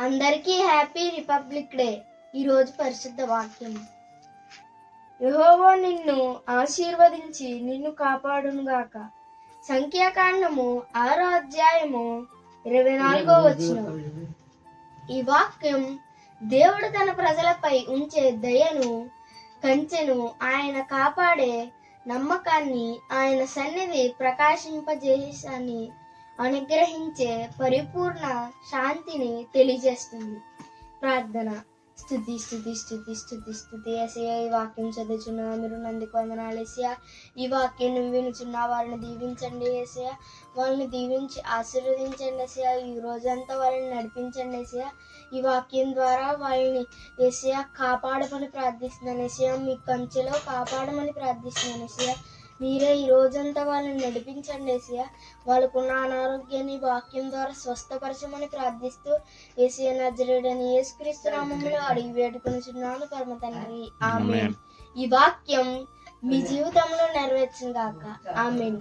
అందరికీ happy republic day. ఈరోజు పరిశుద్ధ వాక్యం. యహోవో నిన్ను ఆశీర్వదించి నిన్ను కాపాడునుగాక. సంఖ్యాకాండము ఆరో అధ్యాయము ఇరవై నాలుగో వచ్చిన ఈ వాక్యం దేవుడు తన ప్రజలపై ఉంచే దయను కంచెను ఆయన కాపాడే నమ్మకాన్ని ఆయన సన్నిధి ప్రకాశింపజేసని అనుగ్రహించే పరిపూర్ణ శాంతిని తెలియజేస్తుంది. ప్రార్థన. స్థుతి స్థుతి స్థుతి స్థుతి స్థుతి ఎసయ ఈ వాక్యం చదువుచున్నా మీరు నందుకు వందనాలు ఏసయ్య. ఈ వాక్యం నువ్వు వినుచున్న వారిని దీవించండి ఎసయ వాళ్ళని దీవించి ఆశీర్వదించండి ఎసయ ఈ రోజంతా వాళ్ళని నడిపించండి ఎసయ ఈ వాక్యం ద్వారా వాళ్ళని ఎసయ కాపాడమని ప్రార్థిస్తున్నాను ఎసయ మీ కంచెలో కాపాడమని ప్రార్థిస్తున్నాను ఎసయ మీరే ఈ రోజంతా వాళ్ళని నడిపించండి ఏసయ్య. వాళ్ళకున్న అనారోగ్యాన్ని వాక్యం ద్వారా స్వస్థపరచమని ప్రార్థిస్తూ ఏసయ్య నజరేడని యేసుక్రీస్తు నామములో అడిగి వేడుకొనుచున్నాను పరమ తండ్రి. ఆమెన్. ఈ వాక్యం మీ జీవితంలో నెరవేర్చును గాక. ఆమెన్.